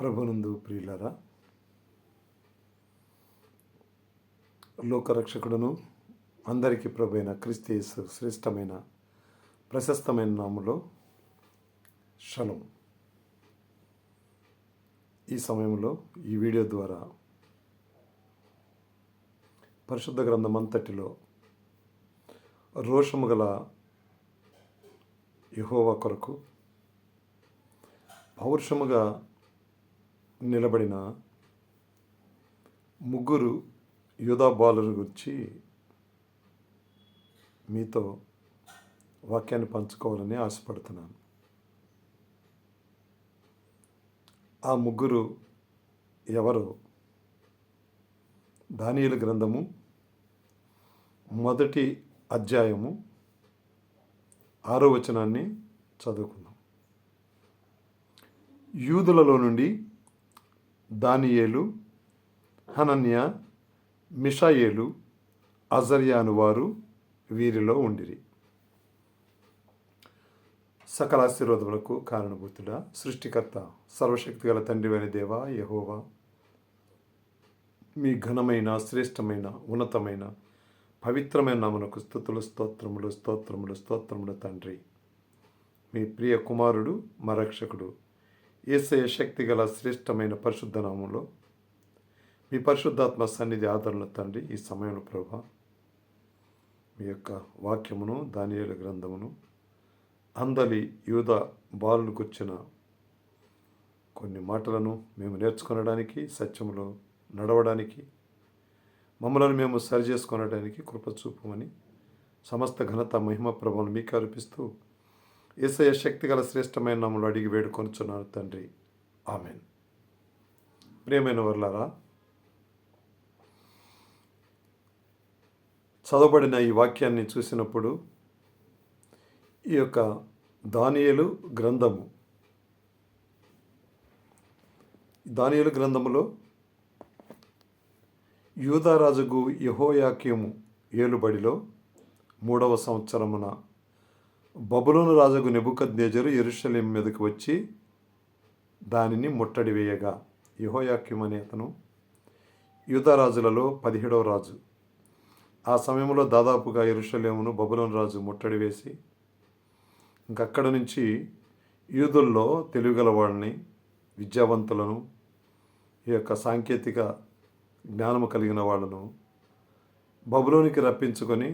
ప్రభునందు ప్రియులరా లోకరక్షకుడును అందరికీ ప్రభైన క్రీస్తు శ్రేష్టమైన ప్రశస్తమైన నాములో షలం. ఈ సమయంలో ఈ వీడియో ద్వారా పరిశుద్ధ గ్రంథం అంతటిలో రోషము గల యహోవా కొరకు పౌరుషముగా నిలబడిన ముగ్గురు యోధా బాలుని గురించి మీతో వాక్యాన్ని పంచుకోవాలని ఆశపడుతున్నాను. ఆ ముగ్గురు ఎవరు దానియుల గ్రంథము మొదటి అధ్యాయము ఆరో వచనాన్ని చదువుకుందాం. యూదులలో నుండి దానియేలు హనన్య మిషాయేలు అజర్యా అను వారు వీరిలో ఉండిరి. సకల ఆశీర్వాదములకు కారణభూతుడా సృష్టికర్త సర్వశక్తి గల తండ్రి దేవ దేవా యహోవా. మీ ఘనమైన శ్రేష్టమైన ఉన్నతమైన పవిత్రమైన నామనకు స్థుతులు స్తోత్రములు స్తోత్రములు స్తోత్రములు తండ్రి. మీ ప్రియ కుమారుడు మరక్షకుడు ఏసయ శక్తి గల శ్రేష్టమైన పరిశుద్ధనామంలో మీ పరిశుద్ధాత్మ సన్నిధి ఆదరణ తండ్రి ఈ సమయంలో ప్రభా. మీ యొక్క వాక్యమును దానియల గ్రంథమును అందలి యూద బాలులకు వచ్చిన కొన్ని మాటలను మేము నేర్చుకొనడానికి సత్యములో నడవడానికి మమ్మలను మేము సరి చేసుకొనడానికి కృప చూపమని సమస్త ఘనత మహిమ ప్రభావం మీకు అర్పిస్తూ ఏసయ శక్తి గల శ్రేష్టమైన నమ్మలు అడిగి వేడుకొనుచున్నాను తండ్రి. ఆమెన్. ప్రియమైన వర్లారా చదవబడిన ఈ వాక్యాన్ని చూసినప్పుడు ఈ యొక్క దానియలు గ్రంథము దానియలు గ్రంథములో యూదారాజుకు యహోయాక్యము ఏలుబడిలో మూడవ సంవత్సరమున బబులోను రాజుకు నెబుకద్నేజరు ఎరుషలేం మీదకి వచ్చి దానిని ముట్టడి వేయగా యహోయాక్యం అనే అతను యూదారాజులలో పదిహేడవ రాజు. ఆ సమయంలో దాదాపుగా ఎరుషలేమును బబులోను రాజు ముట్టడి వేసి ఇంకక్కడ నుంచి యూదుల్లో తెలివిగల వాళ్ళని విద్యావంతులను ఈ యొక్క సాంకేతిక జ్ఞానము కలిగిన వాళ్ళను బబులోనికి రప్పించుకొని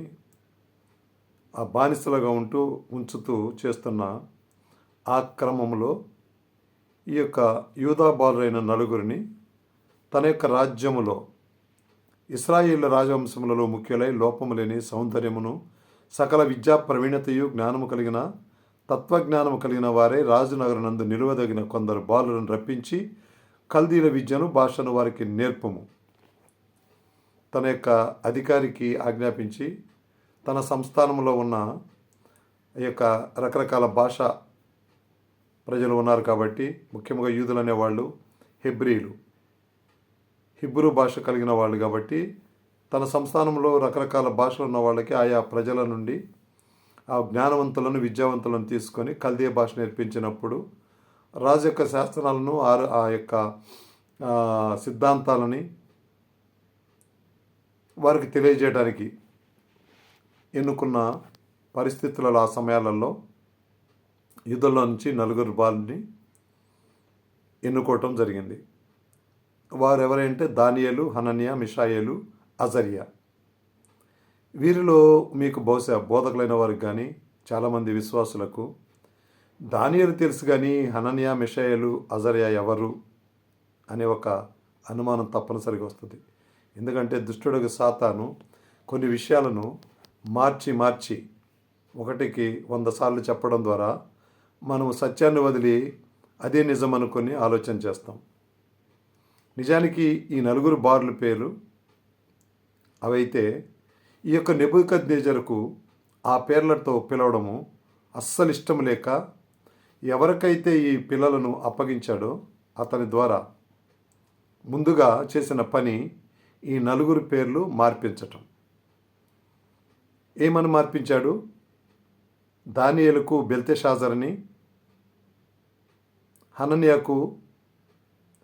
ఆ బానిసలుగా ఉంటూ ఉంచుతూ చేస్తున్న ఆ క్రమంలో ఈ యొక్క యూదా బాలురైన నలుగురిని తన యొక్క రాజ్యములో ఇస్రాయిల్ రాజవంశములలో ముఖ్యులై లోపము లేని సౌందర్యమును సకల విద్యా ప్రవీణతయు జ్ఞానము కలిగిన తత్వజ్ఞానము కలిగిన వారే రాజునగరనందు నిలువదగిన కొందరు బాలులను రప్పించి కల్దీల విద్యను భాషను వారికి నేర్పము. తన యొక్క అధికారికి ఆజ్ఞాపించి తన సంస్థానంలో ఉన్న ఈ యొక్క రకరకాల భాష ప్రజలు ఉన్నారు కాబట్టి ముఖ్యంగా యూదులు అనేవాళ్ళు హెబ్రీలు. హిబ్రూ భాష కలిగిన వాళ్ళు కాబట్టి తన సంస్థానంలో రకరకాల భాషలు ఉన్న వాళ్ళకి ఆయా ప్రజల నుండి ఆ జ్ఞానవంతులను విద్యావంతులను తీసుకొని కల్దీయ భాష నేర్పించినప్పుడు రాజు యొక్క శాస్త్రాలను ఆ యొక్క సిద్ధాంతాలని వారికి తెలియజేయడానికి ఎన్నుకున్న పరిస్థితులలో ఆ సమయాలలో యుద్ధంలో నుంచి నలుగురు బాలని ఎన్నుకోవటం జరిగింది. వారు ఎవరంటే దానియలు హనన్య మిషాయలు అజరియా. వీరిలో మీకు బహుశా బోధకులైన వారికి కానీ చాలామంది విశ్వాసులకు దానియలు తెలుసు కానీ హనన్య మిషాయలు అజరియా ఎవరు అనే ఒక అనుమానం తప్పనిసరిగా వస్తుంది. ఎందుకంటే దుష్టుడికి సాతాను కొన్ని విషయాలను మార్చి మార్చి ఒకటికి వంద సార్లు చెప్పడం ద్వారా మనం సత్యాన్ని వదిలి అదే నిజం అనుకొని ఆలోచన చేస్తాం. నిజానికి ఈ నలుగురు బార్ల పేర్లు. అవైతే ఈ యొక్క నెబుకద్ నేజర్కు ఆ పేర్లతో పిలవడము అస్సలు ఇష్టం లేక ఎవరికైతే ఈ పిల్లలను అప్పగించాడో అతని ద్వారా ముందుగా చేసిన పని ఈ నలుగురు పేర్లు మార్పించటం. ఏమని మార్పించాడు? దానియలకు బెల్తెషాజర్ని హననియకు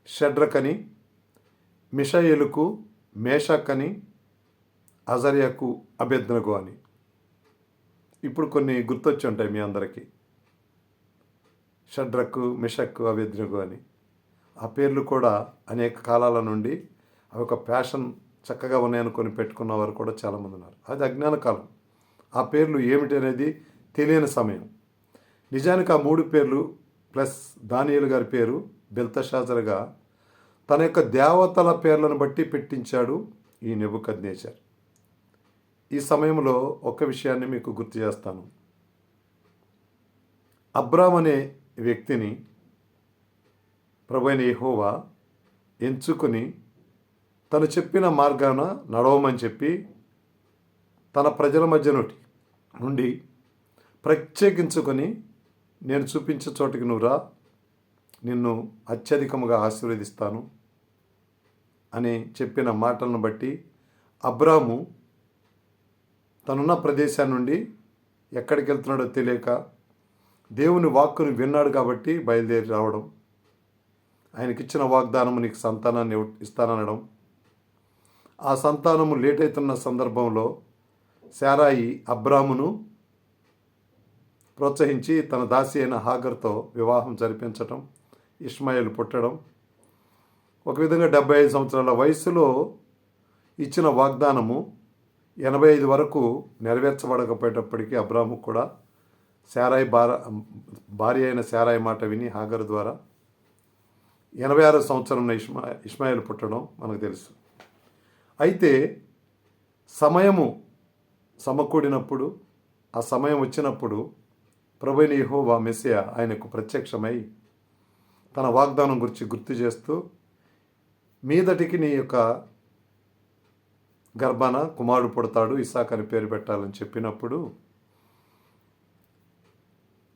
షడ్రకని మిషయేలుకు మేషకని అజర్యకు అభ్యర్థనకు అని. ఇప్పుడు కొన్ని గుర్తొచ్చి ఉంటాయి మీ అందరికీ. షడ్రకు మిషక్కు అభ్యర్థనకు అని. ఆ పేర్లు కూడా అనేక కాలాల నుండి అవి ఒక ప్యాషన్ చక్కగా ఉన్నాయనుకొని పెట్టుకున్న వారు కూడా చాలామంది ఉన్నారు. అది అజ్ఞాన కాలం. ఆ పేర్లు ఏమిటనేది తెలియని సమయం. నిజానికి ఆ మూడు పేర్లు ప్లస్ దానియలు గారి పేరు బెల్తషాజర్గా తన యొక్క దేవతల పేర్లను బట్టి పెట్టించాడు ఈ నెబుకద్నేచర్. ఈ సమయంలో ఒక విషయాన్ని మీకు గుర్తు చేస్తాను. అబ్రామ్ అనే వ్యక్తిని ప్రభైన యెహోవా ఎంచుకుని తను చెప్పిన మార్గాన నడవమని చెప్పి తన ప్రజల మధ్య నుండి నుండి ప్రత్యేకించుకొని నేను చూపించే చోటికి నువ్వు రా. నిన్ను అత్యధికముగా ఆశీర్వదిస్తాను అని చెప్పిన మాటలను బట్టి అబ్రాము తనున్న ప్రదేశాన్ని నుండి ఎక్కడికి వెళ్తున్నాడో తెలియక దేవుని వాక్కును విన్నాడు కాబట్టి బయలుదేరి రావడం ఆయనకిచ్చిన వాగ్దానము నీకు సంతానాన్ని ఇస్తానడం ఇస్తాననడం. ఆ సంతానము లేట్ అవుతున్న సందర్భంలో శారాయి అబ్రామును ప్రోత్సహించి తన దాసి అయిన హాగర్తో వివాహం జరిపించటం ఇస్మాయిల్ పుట్టడం. ఒక విధంగా డెబ్బై ఐదు సంవత్సరాల వయసులో ఇచ్చిన వాగ్దానము ఎనభై ఐదు వరకు నెరవేర్చబడకపోయేటప్పటికీ అబ్రాము కూడా శారాయి భార భార్య అయిన శారాయి మాట విని హాగర్ ద్వారా ఎనభై ఆరో సంవత్సరంలో ఇస్మా ఇస్మాయిల్ పుట్టడం మనకు తెలుసు. అయితే సమయము సమకూడినప్పుడు ఆ సమయం వచ్చినప్పుడు ప్రభుని యహోవా మెస్సియా ఆయనకు ప్రత్యక్షమై తన వాగ్దానం గురించి గుర్తు చేస్తూ మీదటికి నీ యొక్క గర్భాన కుమారుడు పుడతాడు ఇసాక్ అని పేరు పెట్టాలని చెప్పినప్పుడు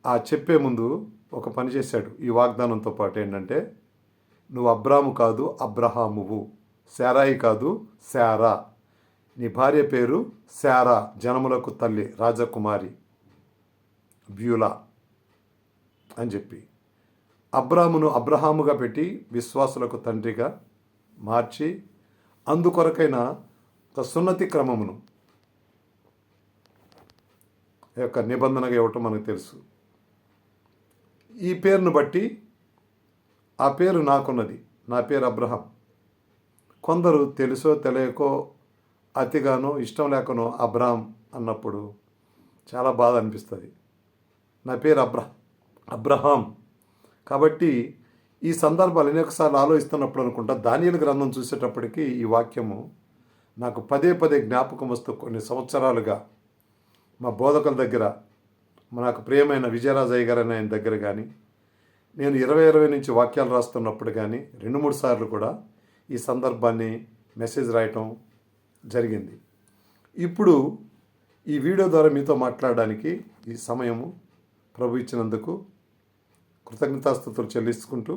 ఆ చెప్పే ముందు ఒక పని చేశాడు. ఈ వాగ్దానంతో పాటు ఏంటంటే నువ్వు అబ్రాము కాదు అబ్రహామువు. శారాయి కాదు శారా. నీ భార్య పేరు శారా జనములకు తల్లి రాజకుమారి బ్యూలా అని చెప్పి. అబ్రామును అబ్రహాముగా పెట్టి విశ్వాసులకు తండ్రిగా మార్చి అందుకొరకైన ఒక సున్నతి క్రమమును యొక్క నిబంధనగా ఇవ్వటం మనకు తెలుసు. ఈ పేరును బట్టి ఆ పేరు నాకున్నది. నా పేరు అబ్రహం. కొందరు తెలుసో తెలియకో అతిగానో ఇష్టం లేకనో అబ్రామ్ అన్నప్పుడు చాలా బాధ అనిపిస్తుంది. నా పేరు అబ్ర అబ్రహాం. కాబట్టి ఈ సందర్భాలు అనేకసార్లు ఆలోచిస్తున్నప్పుడు అనుకుంటా దానియలు గ్రంథం చూసేటప్పటికి ఈ వాక్యము నాకు పదే పదే జ్ఞాపకం వస్తూ కొన్ని సంవత్సరాలుగా మా బోధకుల దగ్గర మా నాకు ప్రియమైన విజయరాజయ్య గారు ఆయన దగ్గర కానీ నేను ఇరవై ఇరవై నుంచి వాక్యాలు రాస్తున్నప్పుడు కానీ రెండు మూడు సార్లు కూడా ఈ సందర్భాన్ని మెసేజ్ రాయటం జరిగింది. ఇప్పుడు ఈ వీడియో ద్వారా మీతో మాట్లాడడానికి ఈ సమయము ప్రభు ఇచ్చినందుకు కృతజ్ఞతాస్థుతులు చెల్లించుకుంటూ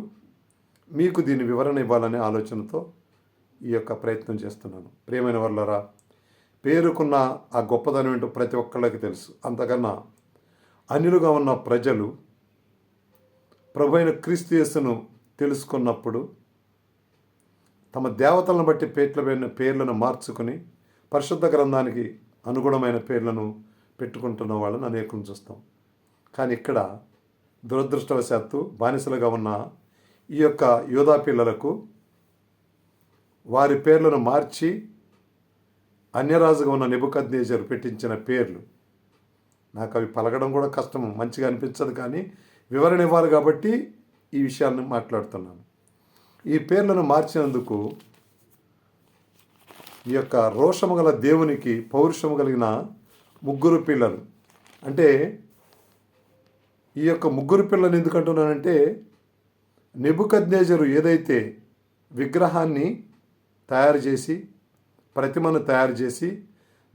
మీకు దీని వివరణ ఇవ్వాలనే ఆలోచనతో ఈ యొక్క ప్రయత్నం చేస్తున్నాను. ప్రియమైన వాళ్ళరా పేరుకున్న ఆ గొప్పదనం ఏంటో ప్రతి ఒక్కళ్ళకి తెలుసు. అంతకన్నా అన్యులుగా ఉన్న ప్రజలు ప్రభు అయిన క్రీస్తు యేసును తెలుసుకున్నప్పుడు తమ దేవతలను బట్టి పేట్ల పేర్లను మార్చుకుని పరిశుద్ధ గ్రంథానికి అనుగుణమైన పేర్లను పెట్టుకుంటున్న వాళ్ళని అనేకం చూస్తాం. కానీ ఇక్కడ దురదృష్టవశాత్తు బానిసలుగా ఉన్న ఈ యొక్క యోధా పిల్లలకు వారి పేర్లను మార్చి అన్యరాజుగా ఉన్న నెబుకద్నేజర్ పెట్టించిన పేర్లు. నాకు అవి పలకడం కూడా కష్టం మంచిగా అనిపించదు కానీ వివరణ ఇవ్వాలి కాబట్టి ఈ విషయాన్ని మాట్లాడుతున్నాను. ఈ పేర్లను మార్చినందుకు ఈ యొక్క రోషము గల దేవునికి పౌరుషము కలిగిన ముగ్గురు పిల్లలు. అంటే ఈ యొక్క ముగ్గురు పిల్లలు ఎందుకంటున్నానంటే నెబుకద్నేజరు ఏదైతే విగ్రహాన్ని తయారు చేసి ప్రతిమను తయారు చేసి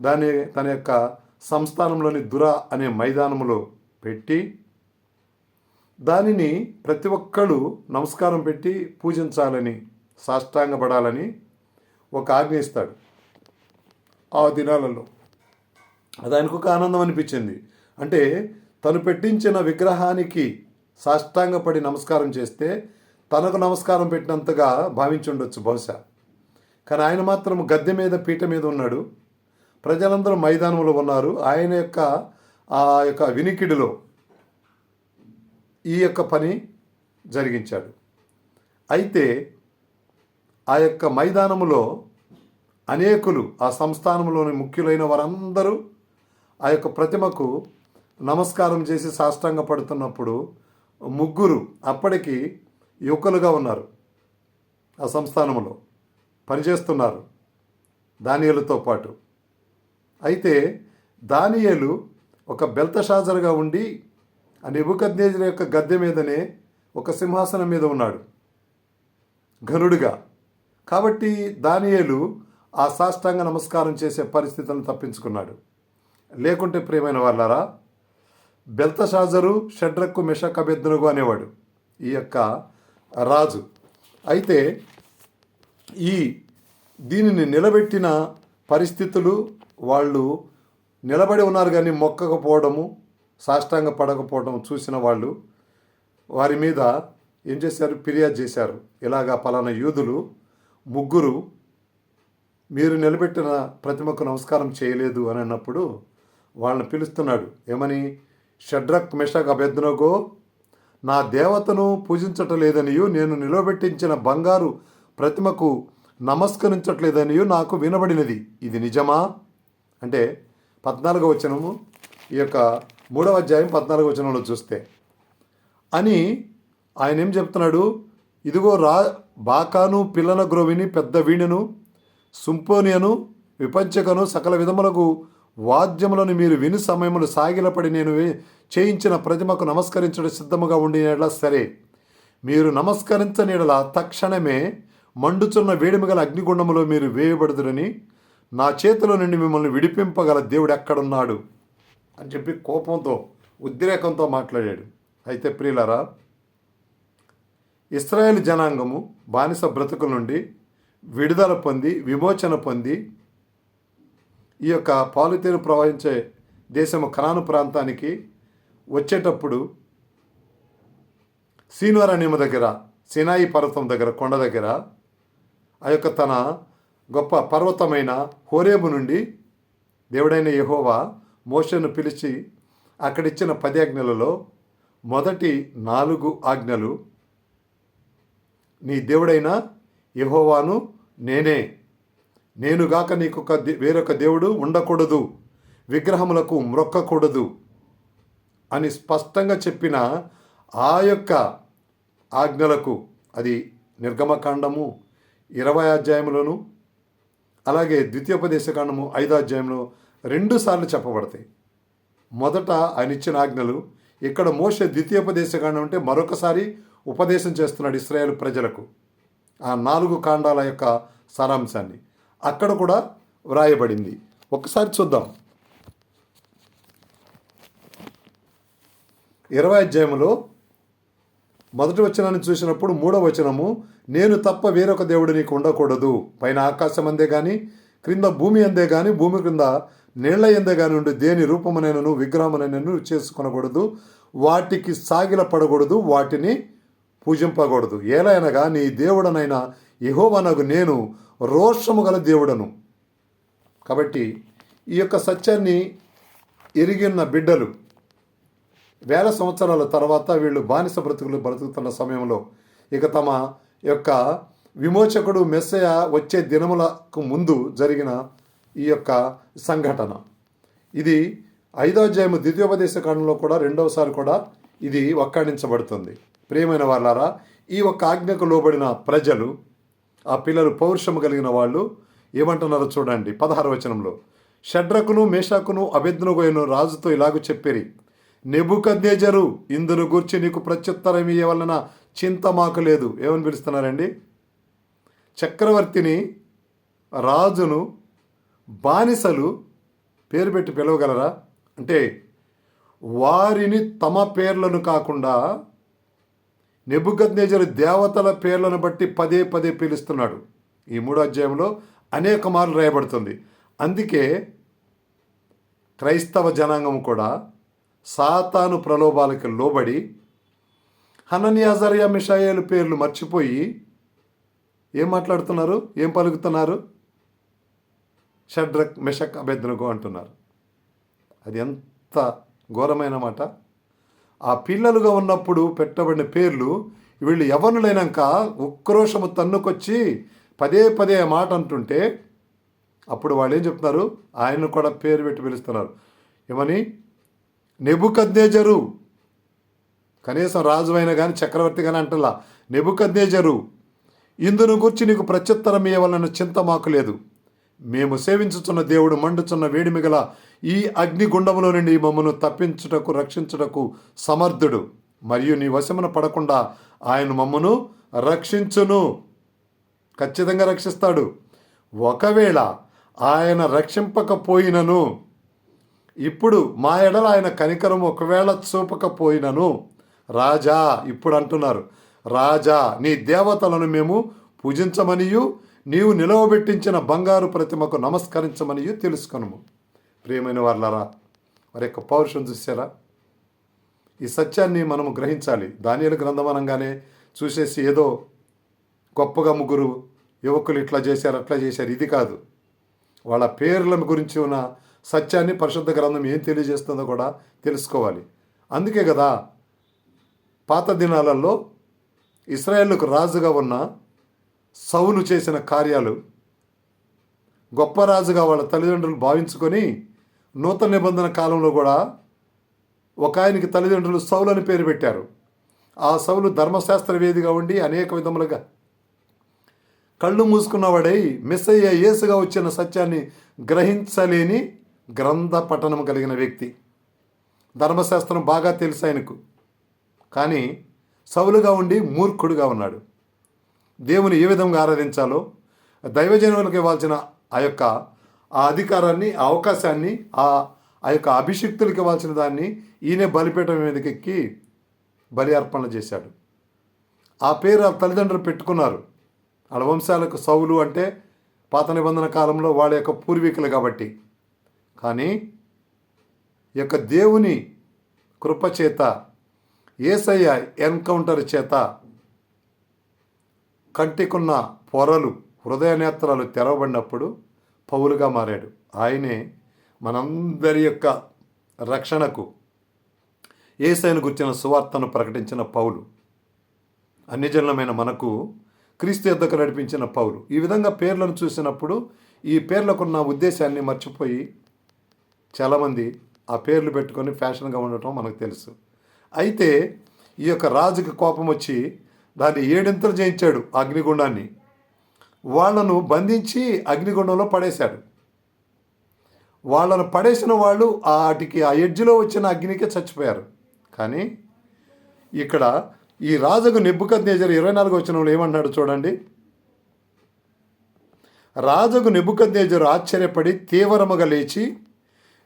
దాని తన యొక్క సంస్థానంలోని దురా అనే మైదానములో పెట్టి దానిని ప్రతి ఒక్కళ్ళు నమస్కారం పెట్టి పూజించాలని సాష్టాంగపడాలని ఒక ఆజ్ఞ ఇస్తాడు ఆ దినాలలో. దానికి ఒక ఆనందం అనిపించింది. అంటే తను పెట్టించిన విగ్రహానికి సాష్టాంగపడి నమస్కారం చేస్తే తనకు నమస్కారం పెట్టినంతగా భావించుండొచ్చు బహుశా. కానీ ఆయన మాత్రం గద్దె మీద పీట మీద ఉన్నాడు. ప్రజలందరూ మైదానంలో ఉన్నారు. ఆయన యొక్క ఆ యొక్క వినికిడిలో ఈ యొక్క పని జరిగించాడు. అయితే ఆ యొక్క మైదానములో అనేకులు ఆ సంస్థానంలోని ముఖ్యులైన వారందరూ ఆ యొక్క ప్రతిమకు నమస్కారం చేసి సాష్టాంగ పడుతున్నప్పుడు ముగ్గురు అప్పటికి యువకులుగా ఉన్నారు. ఆ సంస్థానంలో పనిచేస్తున్నారు దానియలతో పాటు. అయితే దానియలు ఒక బెల్తషాజర్గా ఉండి ఆ నెబుకద్నేజర్ యొక్క గద్దె మీదనే ఒక సింహాసనం మీద ఉన్నాడు. ఘనుడిగా. కాబట్టి దానియేలు ఆ సాష్టాంగ నమస్కారం చేసే పరిస్థితులను తప్పించుకున్నాడు. లేకుంటే ప్రియమైన వాళ్ళారా బెల్తషాజరు షడ్రకు మెషక్ అభ్యర్థనగు అనేవాడు ఈ యొక్క రాజు. అయితే ఈ దీనిని నిలబెట్టిన పరిస్థితులు వాళ్ళు నిలబడి ఉన్నారు కానీ మొక్కకపోవడము సాష్టాంగ పడకపోవడం చూసిన వాళ్ళు వారి మీద ఏం చేశారు? ఫిర్యాదు చేశారు. ఇలాగా పలానా యూదులు ముగ్గురు మీరు నిలబెట్టిన ప్రతిమకు నమస్కారం చేయలేదు అని అన్నప్పుడు వాళ్ళని పిలుస్తున్నాడు. ఏమని? షడ్రక్ మెషక్ అభ్యర్థనగో నా దేవతను పూజించటలేదనియు నేను నిలబెట్టించిన బంగారు ప్రతిమకు నమస్కరించట్లేదనియు నాకు వినబడినది. ఇది నిజమా? అంటే పద్నాలుగో వచనము ఈ యొక్క మూడవ అధ్యాయం పద్నాలుగు వచనంలో చూస్తే. అని ఆయన ఏం చెప్తున్నాడు? ఇదిగో రా బాకాను పిల్లల గ్రోవిని పెద్ద వీణను సుంపోనియను విపంచకను సకల విధములకు వాద్యములను మీరు విని సమయములు సాగిలపడి నేను చేయించిన ప్రతిమకు నమస్కరించడం సిద్ధముగా ఉండినట్లా సరే. మీరు నమస్కరించనిడలా తక్షణమే మండుచున్న వేడిమి గల అగ్నిగుండములో మీరు వేయబడుదురని నా చేతిలో నుండి మిమ్మల్ని విడిపింపగల దేవుడు ఎక్కడున్నాడు? అని చెప్పి కోపంతో ఉద్రేకంతో మాట్లాడాడు. అయితే ప్రియులరా ఇస్రాయేల్ జనాంగము బానిస బ్రతుకుల నుండి విడుదల పొంది విమోచన పొంది ఈ యొక్క పాలుతేను ప్రవహించే దేశము కనాను ప్రాంతానికి వచ్చేటప్పుడు సీనువరణ్యము దగ్గర సినాయి పర్వతం దగ్గర కొండ దగ్గర ఆ యొక్క తన గొప్ప పర్వతమైన హోరేబు నుండి దేవుడైన యహోవా మోషను పిలిచి అక్కడిచ్చిన పది ఆజ్ఞలలో మొదటి నాలుగు ఆజ్ఞలు నీ దేవుడైన యహోవాను నేనే. నేనుగాక నీకొక దే- వేరొక దేవుడు ఉండకూడదు. విగ్రహములకు మ్రొక్కకూడదు. అని స్పష్టంగా చెప్పిన ఆ యొక్క ఆజ్ఞలకు అది నిర్గమకాండము ఇరవై అధ్యాయంలోను అలాగే ద్వితీయోపదేశకాండము ఐదో అధ్యాయంలో రెండు సార్లు చెప్పబడతాయి. మొదట ఆయన ఇచ్చిన ఆజ్ఞలు ఇక్కడ మోస ద్వితీయోపదేశకాండం అంటే మరొకసారి ఉపదేశం చేస్తున్నాడు ఇస్రాయేల్ ప్రజలకు. ఆ నాలుగు కాండాల యొక్క సారాంశాన్ని. అక్కడ కూడా వ్రాయబడింది. ఒకసారి చూద్దాం. ఇరవై అధ్యాయంలో మొదటి వచనాన్ని చూసినప్పుడు మూడవ వచనము నేను తప్ప వేరొక దేవుడు నీకు ఉండకూడదు. పైన ఆకాశం అందే కానీ క్రింద భూమి అందే కానీ భూమి క్రింద నీళ్ళ ఎందే ఉండి దేని రూపమునైనను విగ్రహమునైనను చేసుకొనకూడదు. వాటికి సాగిల పడకూడదు వాటిని పూజింపకూడదు. ఏలైనగా నీ దేవుడనైన యహోవనకు నేను రోషము గల దేవుడను. కాబట్టి ఈ యొక్క సత్యాన్ని ఎరిగిన బిడ్డలు వేల సంవత్సరాల తర్వాత వీళ్ళు బానిస బ్రతుకులు బ్రతుకుతున్న సమయంలో ఇక తమ యొక్క విమోచకుడు మెస్సయ వచ్చే దినములకు ముందు జరిగిన ఈ యొక్క సంఘటన. ఇది ఐదో అధ్యాయము ద్వితీయోపదేశ కాండంలో కూడా రెండవసారి కూడా ఇది వక్కాణించబడుతుంది. ప్రియమైన వాళ్ళారా ఈ ఒక్క ఆజ్ఞకు లోబడిన ప్రజలు ఆ పిల్లలు పౌరుషము కలిగిన వాళ్ళు ఏమంటున్నారో చూడండి. పదహారు వచనంలో షడ్రకును మేషాకును అభెజ్ఞగోయను రాజుతో ఇలాగ చెప్పిరి. నెబుకద్నేజరు ఇందును గూర్చి నీకు ప్రత్యుత్తరం ఇవ్వవలన చింత మాకు లేదు. ఏమని పిలుస్తున్నారండి? చక్రవర్తిని రాజును బానిసలు పేరు పెట్టి పిలవగలరా? అంటే వారిని తమ పేర్లను కాకుండా నెబుకద్నేజరు దేవతల పేర్లను బట్టి పదే పదే పిలుస్తున్నాడు. ఈ మూడో అధ్యాయంలో అనేక మార్లు రాయబడుతుంది. అందుకే క్రైస్తవ జనాంగం కూడా సాతాను ప్రలోభాలకు లోబడి హనన్యాజరియా మిషాయేలు పేర్లు మర్చిపోయి ఏం మాట్లాడుతున్నారు? ఏం పలుకుతున్నారు? షడ్రక్ మెషక్ అభెద్నకు అంటున్నారు. అది ఎంత ఘోరమైన మాట. ఆ పిల్లలుగా ఉన్నప్పుడు పెట్టబడిన పేర్లు వీళ్ళు యవనులైనాక ఉక్రోషము తన్నుకొచ్చి పదే పదే మాట అంటుంటే అప్పుడు వాళ్ళు ఏం చెప్తున్నారు? ఆయన కూడా పేరు పెట్టి పిలుస్తున్నారు. ఏమని? నెబుకద్నేజరు. కనీసం రాజు అయినా కానీ చక్రవర్తి కానీ అంటలా నెబుకద్నేజరు ఇందును గురించి నీకు ప్రత్యుత్తరం ఇవ్వాలన్న చింత మాకు లేదు. మేము సేవించుచున్న దేవుడు మండుచున్న వేడిమిగల ఈ అగ్నిగుండములో నుండి మమ్మను తప్పించుటకు రక్షించుటకు సమర్థుడు. మరియు నీ వశమున పడకుండా ఆయన మమ్మను రక్షించును. ఖచ్చితంగా రక్షిస్తాడు. ఒకవేళ ఆయన రక్షింపకపోయినను ఇప్పుడు మా ఎడల ఆయన కనికరం ఒకవేళ చూపకపోయినను. రాజా ఇప్పుడు అంటున్నారు. రాజా నీ దేవతలను మేము పూజించమనియు నీవు నిలవబెట్టించిన బంగారు ప్రతిమకు నమస్కరించమని తెలుసుకొనుము. ప్రియమైన వాళ్ళరా వారి యొక్క పౌరుషం చూసారా ఈ సత్యాన్ని మనము గ్రహించాలి. దానియలు గ్రంథం అనగానే చూసేసి ఏదో గొప్పగా ముగ్గురు యువకులు ఇట్లా చేశారు అట్లా చేశారు. ఇది కాదు. వాళ్ళ పేర్ల గురించి ఉన్న సత్యాన్ని పరిశుద్ధ గ్రంథం ఏం తెలియజేస్తుందో కూడా తెలుసుకోవాలి. అందుకే కదా పాత దినాలలో ఇస్రాయేళ్ళకు రాజుగా ఉన్న సౌలు చేసిన కార్యాలు గొప్ప రాజుగా వాళ్ళ తల్లిదండ్రులు భావించుకొని నూతన నిబంధన కాలంలో కూడా ఒక ఆయనకి తల్లిదండ్రులు సౌలు అని పేరు పెట్టారు. ఆ సౌలు ధర్మశాస్త్రవేదిగా ఉండి అనేక విధములుగా కళ్ళు మూసుకున్నవాడై మిస్ అయ్యే యేసుగా వచ్చిన సత్యాన్ని గ్రహించలేని గ్రంథ పఠనం కలిగిన వ్యక్తి. ధర్మశాస్త్రం బాగా తెలుసు ఆయనకు. కానీ సౌలుగా ఉండి మూర్ఖుడుగా ఉన్నాడు. దేవుని ఏ విధంగా ఆరాధించాలో దైవజనులకు ఇవ్వాల్సిన ఆ యొక్క ఆ అధికారాన్ని ఆ అవకాశాన్ని ఆ ఆ యొక్క అభిషిక్తులకు ఇవ్వాల్సిన దాన్ని ఈయనే బలిపీఠం మీదకి ఎక్కి బలి అర్పణ చేశాడు. ఆ పేరు ఆ తల్లిదండ్రులు పెట్టుకున్నారు. వాళ్ళ వంశాలకు సౌలు అంటే పాత నిబంధన కాలంలో వాళ్ళ యొక్క పూర్వీకులు కాబట్టి. కానీ ఈ యొక్క దేవుని కృప చేత ఏసయ్య ఎన్కౌంటర్ చేత కంటికున్న పొరలు హృదయ నేత్రాలు తెరవబడినప్పుడు పౌలుగా మారాడు. ఆయనే మనందరి యొక్క రక్షణకు ఏసైను గుర్చిన సువార్తను ప్రకటించిన పౌలు. అన్యజనులమైన మనకు క్రీస్తు యుద్ధకు నడిపించిన పౌలు. ఈ విధంగా పేర్లను చూసినప్పుడు ఈ పేర్లకున్న ఉద్దేశాన్ని మర్చిపోయి చాలామంది ఆ పేర్లు పెట్టుకొని ఫ్యాషన్గా ఉండటం మనకు తెలుసు. అయితే ఈ యొక్క రాజుకి కోపం వచ్చి దాన్ని ఏడింతలు చేయించాడు అగ్నిగుండాన్ని. వాళ్ళను బంధించి అగ్నిగుండంలో పడేశాడు. వాళ్ళను పడేసిన వాళ్ళు వాటికి ఆ ఎడ్జిలో వచ్చిన అగ్నికే చచ్చిపోయారు. కానీ ఇక్కడ ఈ రాజుకు నెబ్బుకద్నేజర్ ఇరవై నాలుగు వచ్చిన ఏమన్నాడు చూడండి. రాజుకు నెబ్బుకద్నేజరు ఆశ్చర్యపడి తీవ్రముగా లేచి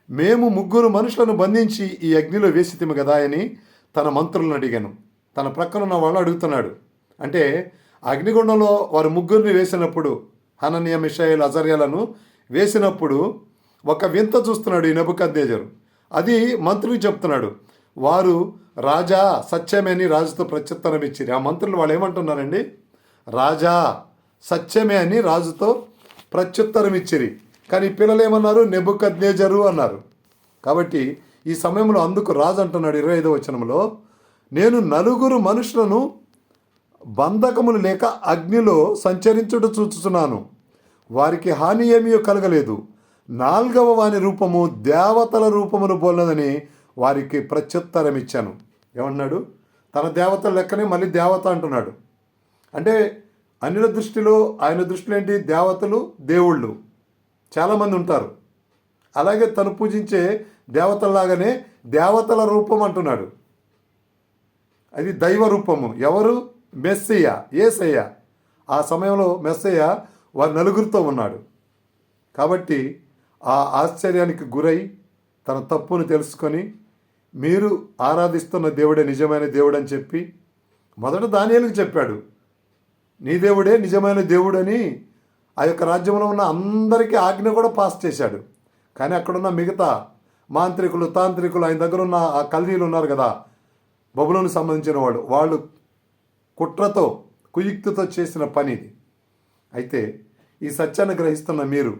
మేము ముగ్గురు మనుషులను బంధించి ఈ అగ్నిలో వేసితిమి కదా అని తన మంత్రులను అడిగాను. తన ప్రక్కన ఉన్న వాళ్ళు అడుగుతున్నాడు. అంటే అగ్నిగుండంలో వారు ముగ్గురిని వేసినప్పుడు హననీయ మిషాయిల్ అజర్యాలను వేసినప్పుడు ఒక వింత చూస్తున్నాడు ఈ నెబుకద్దేజరు అది మంత్రికి చెప్తున్నాడు. వారు రాజా సత్యమే అని రాజుతో ప్రత్యుత్తరం ఇచ్చిరి. ఆ మంత్రులు వాళ్ళు ఏమంటున్నారండి? రాజా సత్యమే అని రాజుతో ప్రత్యుత్తరం ఇచ్చిరి. కానీ పిల్లలు ఏమన్నారు? నెబుకద్నేజరు అన్నారు. కాబట్టి ఈ సమయంలో అందుకు రాజు అంటున్నాడు ఇరవై ఐదో వచనంలో నేను నలుగురు మనుషులను బంధకములు లేక అగ్నిలో సంచరించుట చూచుచున్నాను. వారికి హాని ఏమీ కలగలేదు. నాల్గవ వాని రూపము దేవతల రూపమును బోలదని వారికి ప్రత్యుత్తరం ఇచ్చాను ఏమన్నాడు తన దేవతల లెక్కనే మళ్ళీ దేవత అంటున్నాడు. అంటే అన్యుల దృష్టిలో ఆయన దృష్టిలో ఏంటి? దేవతలు దేవుళ్ళు. చాలామంది ఉంటారు. అలాగే తను పూజించే దేవతల్లాగానే దేవతల రూపం అంటున్నాడు. అది దైవ రూపము. ఎవరు? మెస్సయ్య ఏసయ్య. ఆ సమయంలో మెస్సయ్య వారి నలుగురితో ఉన్నాడు. కాబట్టి ఆ ఆశ్చర్యానికి గురై తన తప్పును తెలుసుకొని మీరు ఆరాధిస్తున్న దేవుడే నిజమైన దేవుడని చెప్పి మొదట దానియాలకు చెప్పాడు. నీ దేవుడే నిజమైన దేవుడని ఆ యొక్క రాజ్యంలో ఉన్న అందరికీ ఆజ్ఞ కూడా పాస్ చేశాడు. కానీ అక్కడున్న మిగతా మాంత్రికులు తాంత్రికులు ఆయన దగ్గర ఉన్న ఆ కల్దీలు ఉన్నారు కదా బబులను సంబంధించిన వాడు వాళ్ళు కుట్రతో కుయుక్తితో చేసిన పని ఇది. అయితే ఈ సత్యాన్ని గ్రహిస్తున్న మీరు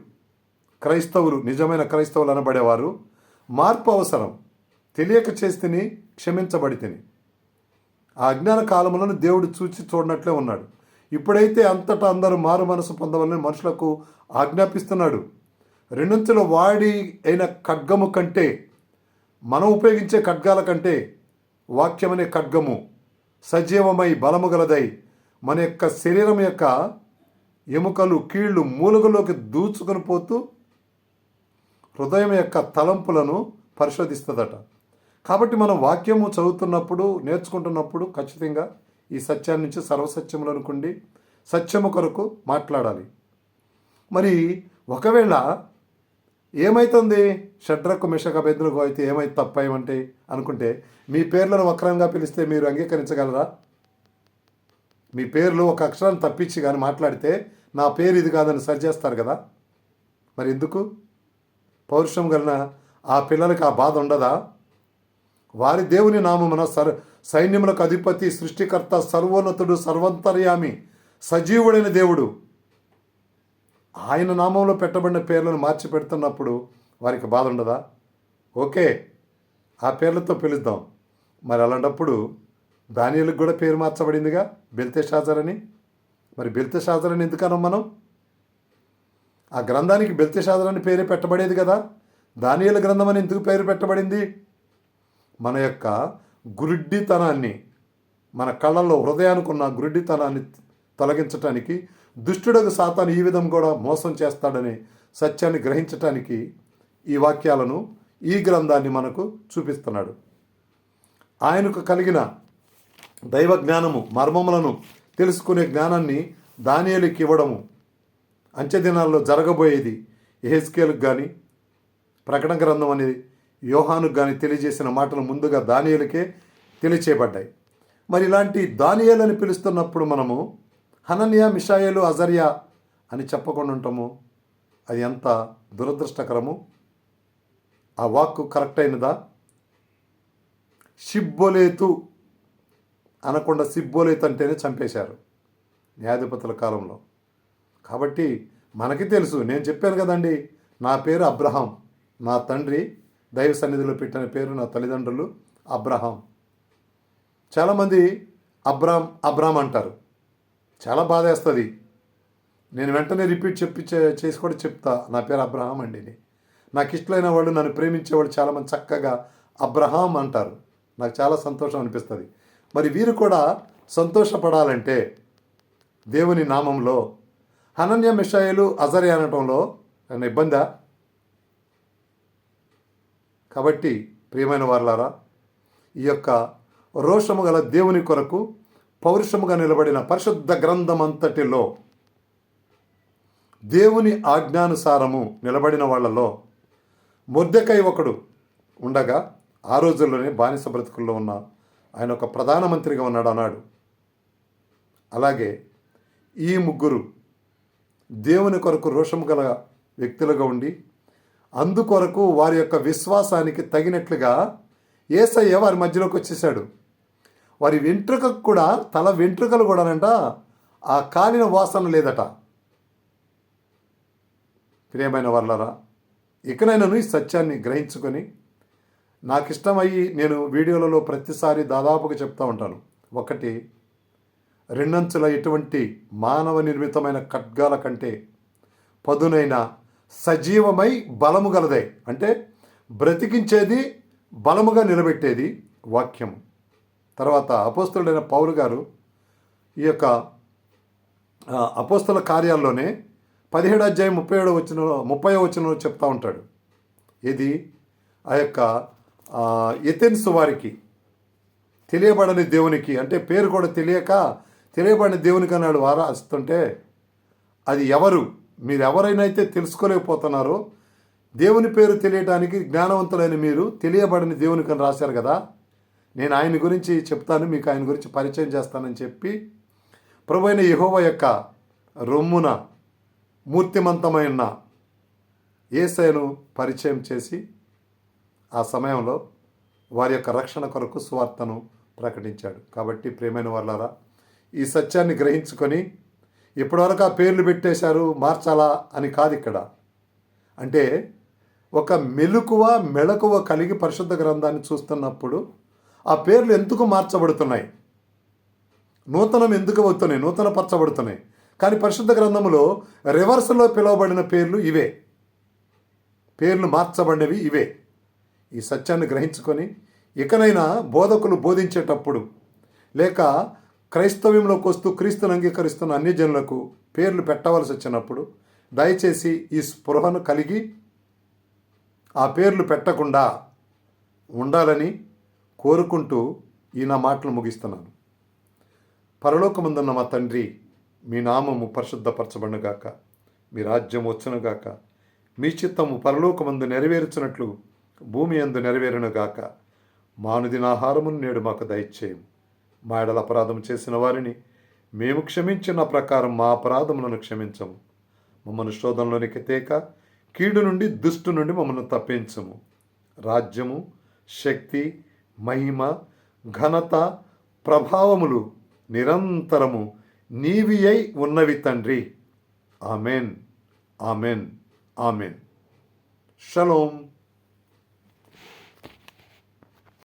క్రైస్తవులు నిజమైన క్రైస్తవులు అనబడేవారు మార్పు అవసరం. తెలియక చేస్తేని క్షమించబడి తిని. ఆ అజ్ఞాన కాలములను దేవుడు చూచి చూడనట్లే ఉన్నాడు. ఇప్పుడైతే అంతటా అందరూ మారు మనసు పొందవాలని మనుషులకు ఆజ్ఞాపిస్తున్నాడు. రెండంచెల వాడి అయిన ఖడ్గము కంటే మనం ఉపయోగించే ఖడ్గాల కంటే వాక్యమనే అనే ఖడ్గము సజీవమై బలము గలదై మన యొక్క శరీరం యొక్క ఎముకలు కీళ్ళు మూలుగలోకి దూచుకొని పోతూ హృదయం యొక్క తలంపులను పరిశోధిస్తుందట. కాబట్టి మనం వాక్యము చదువుతున్నప్పుడు నేర్చుకుంటున్నప్పుడు ఖచ్చితంగా ఈ సత్యాన్ని నుంచి సర్వసత్యములు అనుకుండి సత్యము కొరకు మాట్లాడాలి. మరి ఒకవేళ ఏమైతుంది? షడ్రకు మిషక బెద్రకు అయితే ఏమైతే తప్పేమంటే అనుకుంటే మీ పేర్లను వక్రంగా పిలిస్తే మీరు అంగీకరించగలరా? మీ పేర్లు ఒక అక్షరాన్ని తప్పించి కానీ మాట్లాడితే నా పేరు ఇది కాదని సరిచేస్తారు కదా? మరి ఎందుకు? పౌరుషం కలిగిన ఆ పిల్లలకి ఆ బాధ ఉండదా? వారి దేవుని నామమున సర్ సైన్యములకు అధిపతి సృష్టికర్త సర్వోన్నతుడు సర్వంతర్యామి సజీవుడైన దేవుడు ఆయన నామంలో పెట్టబడిన పేర్లను మార్చి పెడుతున్నప్పుడు వారికి బాధ ఉండదా? ఓకే ఆ పేర్లతో పిలుద్దాం. మరి అలాంటప్పుడు దానిలకు కూడా పేరు మార్చబడిందిగా? బెల్తే షాజర్ అని మరి బెల్తే షాజర్ అని ఎందుకనం మనం? ఆ గ్రంథానికి బెల్తే షాజర్ అని పేరే పెట్టబడేది కదా. దానియల గ్రంథం అని ఎందుకు పేరు పెట్టబడింది? మన యొక్క గురుడ్డితనాన్ని మన కళ్ళల్లో హృదయానికి ఉన్న గురుడ్డితనాన్ని తొలగించటానికి దుష్టుడకు సాతాను ఈ విధం కూడా మోసం చేస్తాడని సత్యాన్ని గ్రహించటానికి ఈ వాక్యాలను ఈ గ్రంథాన్ని మనకు చూపిస్తున్నాడు. ఆయనకు కలిగిన దైవ జ్ఞానము మర్మములను తెలుసుకునే జ్ఞానాన్ని దానియలకి ఇవ్వడము అంచె దినాల్లో జరగబోయేది ఎహెస్కేలకు కానీ ప్రకటన గ్రంథం అనేది యోహానుకు కానీ తెలియజేసిన మాటలు ముందుగా దానియలకే తెలియచేయబడ్డాయి. మరి ఇలాంటి దానియాలని పిలుస్తున్నప్పుడు మనము హనన్య మిషాయేలు అజర్యా అని చెప్పకుండా ఉంటాము. అది ఎంత దురదృష్టకరము? ఆ వాక్కు కరెక్ట్ అయినదా? షిబ్బోలేతు అనకుండా సిబ్బోలేతు అంటేనే చంపేశారు న్యాయాధిపతుల కాలంలో. కాబట్టి మనకి తెలుసు నేను చెప్పాను కదండి నా పేరు అబ్రహాం నా తండ్రి దైవ సన్నిధిలో పెట్టిన పేరు నా తల్లిదండ్రులు అబ్రహాం. చాలామంది అబ్రామ్ అబ్రామ్ అంటారు. చాలా బాధ వేస్తుంది నేను వెంటనే రిపీట్ చెప్పి చే- చేసి కూడా చెప్తా. నా పేరు అబ్రహాం అండి నాకు ఇష్టమైన వాళ్ళు నన్ను ప్రేమించేవాళ్ళు చాలామంది చక్కగా అబ్రహాం అంటారు. నాకు చాలా సంతోషం అనిపిస్తుంది. మరి వీరు కూడా సంతోషపడాలంటే దేవుని నామంలో హనన్య మిషాయిలు అజరి అనటంలో నన్ను ఇబ్బందా? కాబట్టి ప్రియమైన వారులారా ఈ యొక్క రోషము గల దేవుని కొరకు పౌరుషముగా నిలబడిన పరిశుద్ధ గ్రంథం అంతటిలో దేవుని ఆజ్ఞానుసారము నిలబడిన వాళ్ళలో మొద్దెకై ఒకడు ఉండగా ఆ రోజుల్లోనే బానిస బ్రతుకుల్లో ఉన్న ఆయన ఒక ప్రధానమంత్రిగా ఉన్నాడు అన్నాడు. అలాగే ఈ ముగ్గురు దేవుని కొరకు రోషము గల వ్యక్తులుగా ఉండి అందుకొరకు వారి యొక్క విశ్వాసానికి తగినట్లుగా ఏసయ్య వారి మధ్యలోకి వచ్చేసాడు వారి వెంట్రుకకు కూడా తల వెంట్రుకలు కూడానంట ఆ కాలిన వాసన లేదట. ప్రియమైన వాళ్ళరా ఇకనైనాను ఈ సత్యాన్ని గ్రహించుకొని నాకు ఇష్టమయ్యి నేను వీడియోలలో ప్రతిసారి దాదాపుగా చెప్తా ఉంటాను. ఒకటి రెండంచుల ఎటువంటి మానవ నిర్మితమైన ఖడ్గాల కంటే పదునైన సజీవమై బలము గలదే. అంటే బ్రతికించేది బలముగా నిలబెట్టేది వాక్యం తర్వాత అపోస్తుడైన పౌలు గారు ఈ యొక్క అపోస్తుల అపోస్తల కార్యాల్లోనే పదిహేడు అధ్యాయం ముప్పై ఏడో వచ్చిన ముప్పై వచ్చిన చెప్తా ఉంటాడు. ఇది ఆ యొక్క ఎథెన్స్ వారికి తెలియబడని దేవునికి అంటే పేరు కూడా తెలియక తెలియబడిన దేవునికి అన్నాడు వారాస్తుంటే అది ఎవరు? మీరు ఎవరైనా తెలుసుకోలేకపోతున్నారో దేవుని పేరు తెలియటానికి జ్ఞానవంతులైన మీరు తెలియబడని దేవునికి అని రాశారు కదా. నేను ఆయన గురించి చెప్తాను మీకు ఆయన గురించి పరిచయం చేస్తానని చెప్పి ప్రభు అయిన యొక్క రొమ్మున మూర్తిమంతమైన ఏసైను పరిచయం చేసి ఆ సమయంలో వారి యొక్క రక్షణ కొరకు సువార్తను ప్రకటించాడు. కాబట్టి ప్రేమైన వాళ్ళారా ఈ సత్యాన్ని గ్రహించుకొని ఇప్పటివరకు ఆ పేర్లు పెట్టేశారు మార్చాలా అని కాదు ఇక్కడ. అంటే ఒక మెలకువ మెళకువ కలిగి పరిశుద్ధ గ్రంథాన్ని చూస్తున్నప్పుడు ఆ పేర్లు ఎందుకు మార్చబడుతున్నాయి? నూతనం ఎందుకు అవుతున్నాయి? నూతన పరచబడుతున్నాయి కానీ పరిశుద్ధ గ్రంథములో రివర్స్లో పిలువబడిన పేర్లు ఇవే. పేర్లు మార్చబడినవి ఇవే. ఈ సత్యాన్ని గ్రహించుకొని ఇకనైనా బోధకులు బోధించేటప్పుడు లేక క్రైస్తవ్యంలోకి వస్తూ క్రీస్తుని అంగీకరిస్తున్న అన్యజనులకు పేర్లు పెట్టవలసి వచ్చినప్పుడు దయచేసి ఈ స్పృహను కలిగి ఆ పేర్లు పెట్టకుండా ఉండాలని కోరుకుంటూ ఈ నా మాటలు ముగిస్తున్నాను. పరలోకముందున్న మా తండ్రి మీ నామము పరిశుద్ధపరచబడుగాక మీ రాజ్యం వచ్చునుగాక మీ చిత్తము పరలోకమందు నెరవేర్చినట్లు భూమి అందు నెరవేరునుగాక మానుదిన ఆహారమును నేడు మాకు దయచేయం మా ఎడల అపరాధం చేసిన వారిని మేము క్షమించిన ప్రకారం మా అపరాధములను క్షమించము. మమ్మల్ని శోధంలోనికి తేక కీడు నుండి దుష్టు నుండి మమ్మల్ని తప్పించము. రాజ్యము శక్తి మహిమ ఘనత ప్రభావములు నిరంతరము నీవి అయి ఉన్నవి తండ్రి. ఆమెన్. ఆమెన్. ఆమెన్. షలోం.